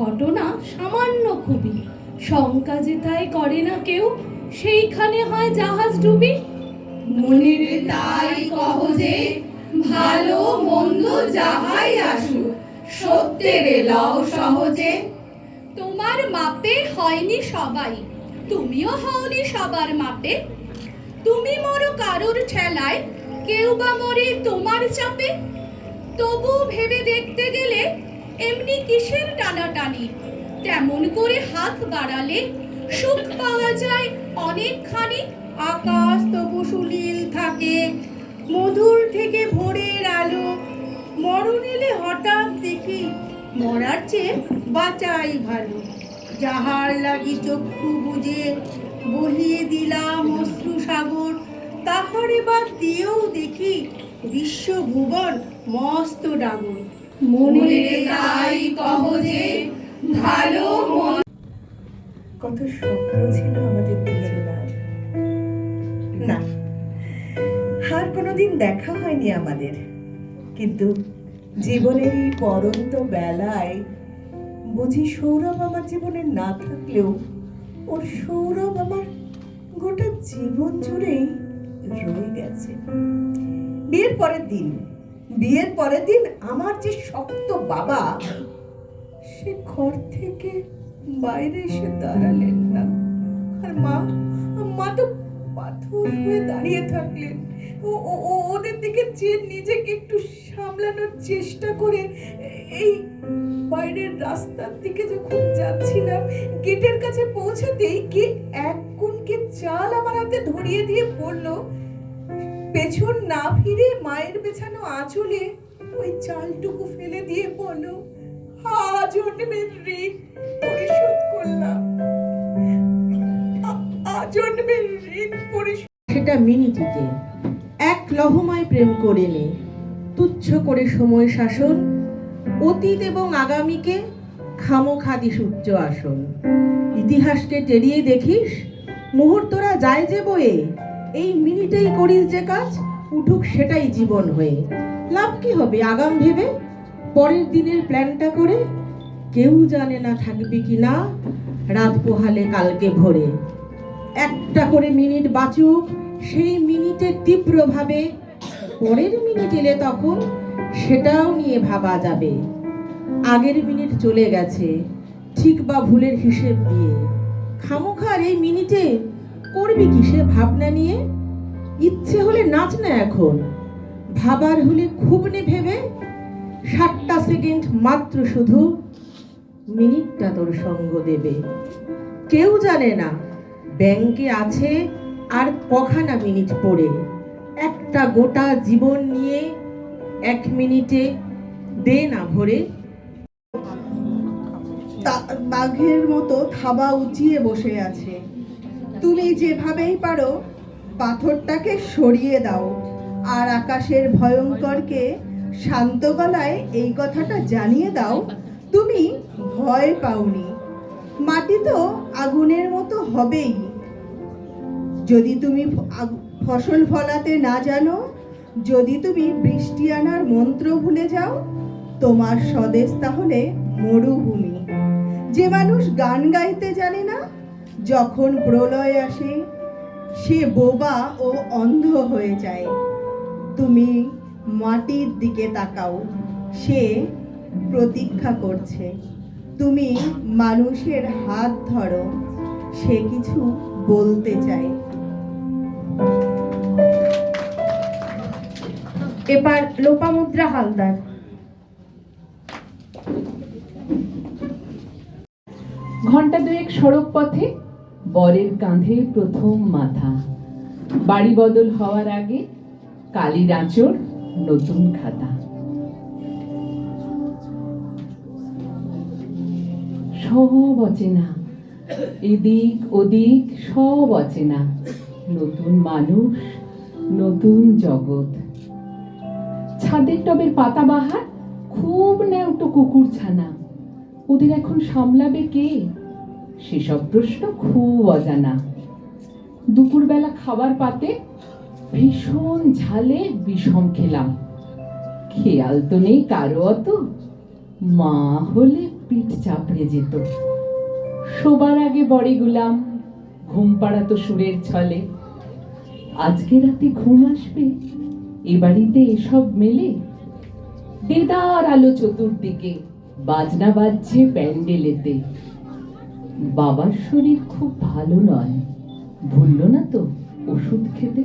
ঘটনা সামান্য খুবই। শঙ্কা যে তাই করে না কেউ, সেইখানে হয় জাহাজ ডুবি। মনির, তাই কহ যে, ভালো মন্দ যাহাই আসুক, সত্যের লও সহজে। তোমার মাপে হয়নি সবাই, তুমিও হওনি সবার মাপে। তুমি মরো কারোর ঠেলায়, কেউ বা মরে তোমার চাপে। তবু ভেবে দেখতে গেলে এমনি কিসের টানাটানি? তেমন করে হাত বাড়ালে সুখ পাওয়া যায় অনেকখানি। আকাশ তবু সুনীল থাকে, মধুর থেকে ভোরের আলো। মরণ এলে হঠাৎ দেখি মরার চেয়ে বাঁচাই ভালো। যাহার লাগি চক্ষু বুঝে বহিয়ে দিলাম অশ্রু সাগর, তাহারে বাদ দিয়েও দেখি বিশ্বভুবন মস্ত ডাগর মনে তাই কহ ভালো মন। কত স্বপ্ন ছিল আমাদের দুজনার না, আর কোনোদিন দেখা হয়নি আমাদের। কিন্তু জীবনের এই পরন্ত বেলায় বুঝি সৌরভ আমার জীবনে না থাকলেও ওর সৌরভ আমার গোটা জীবন জুড়েই রয়ে গেছে। বিয়ের পরের দিন বিয়ের পরের দিন আমার যে শক্ত বাবা, সে ঘর থেকে বাইরে এসে দাঁড়ালেন না। আর মা মা তো পাথর হয়ে দাঁড়িয়ে থাকলেন। ও ওদের দিকে যে নিজেকে একটু সামলানোর চেষ্টা করে, এই বাইরের রাস্তার দিকে যখন যাচ্ছিলাম, গেটের কাছে পৌঁছাতেই কে এক কোণকে চাল আমার হাতে ধরিয়ে দিয়ে বলল পেছন না ফিরে মায়ের বেছানো আঁচলে ওই চালটুকু ফেলে দিয়ে বলো ঋণ পরিশোধ করলাম। আজন্মের ঋণ পরিশোধ সেটা মিনিটিতে এক লহমায় প্রেম করে নে, তুচ্ছ করে সময় শাসন, অতীত এবং আগামীকে খামোখাদি সূর্য আসন। ইতিহাসকে টেরিয়ে দেখিস, মুহূর্তরা যায় যে বয়ে এই মিনিটেই করিস যে কাজ, উঠুক সেটাই জীবন হয়ে। লাভ কি হবে আগাম ভেবে? পরের দিনের প্ল্যানটা করে? কেউ জানে না থাকবি কি না, রাত পোহালে কালকে ভোরে। একটা করে মিনিট বাঁচুক, সেই মিনিটে তীব্রভাবে। পরের মিনিট এলে তখন সেটাও নিয়ে ভাবা যাবে। আগের মিনিট চলে গেছে, ঠিক বা ভুলের হিসেব দিয়ে। খামোখার এই মিনিটে করবি কি সে ভাবনা নিয়ে? ইচ্ছে হলে নাচ না এখন। ভাবার হলে খুব নে ভেবে ষাটটা সেকেন্ড মাত্র শুধু মিনিটটা তোর সঙ্গ দেবে। কেউ জানে না, ব্যাংকে আছে আর কখানা মিনিট পড়ে। একটা গোটা জীবন নিয়ে এক মিনিটে দে না ভরে। বাঘের মতো থাবা উঁচিয়ে বসে আছে। তুমি যেভাবেই পারো, পাথরটাকে সরিয়ে দাও। আর আকাশের ভয়ঙ্করকে শান্ত গলায় এই কথাটা জানিয়ে দাও, তুমি ভয় পাওনি। মাটি তো আগুনের মতো হবেই। যদি তুমি ফসল ফলাতে না জানো, যদি তুমি বৃষ্টি আনার মন্ত্র ভুলে যাও, তোমার স্বদেশ তাহলে মরুভূমি। যে মানুষ গান গাইতে জানে না যখন প্রলয় আসে, সে বোবা ও অন্ধ হয়ে যায়। তুমি মাটির দিকে তাকাও, সে প্রতীক্ষা করছে। তুমি মানুষের হাত ধরো, সে কিছু বলতে চায়। এবার লোপামুদ্রা হালদার। ঘণ্টা দুয়েক সড়ক পথে বরের কাঁধে প্রথম মাথা। বাড়ি বদল হওয়ার আগে কালির আঁচড় নতুন খাতা। সব অচেনা, এদিক ওদিক সব অচেনা, নতুন মানুষ, নতুন জগৎ। ছাদের টবের পাতা বাহার, খুব ন্যাওটো কুকুর ছানা। ওদের এখন সামলাবে কে? সেসব প্রশ্ন খুব অজানা। দুপুরবেলা খাবার পাতে ভীষণ ঝালে বিষম খেলাম। খেয়াল তো নেই কারও অত। মা হলে পিঠ চাপড়ে যেত। শোবার আগে বড়ি গুলাম, ঘুম পাড়াতো সুরের ছলে। আজকে রাতে ঘুম আসবে, এ বাড়িতে এসব মেলে। দেদার আলো চতুর্দিকে, বাজনা বাজছে প্যান্ডেলেতে। বাবার শরীর খুব ভালো নয়। ভুললো না তো ওষুধ খেতে?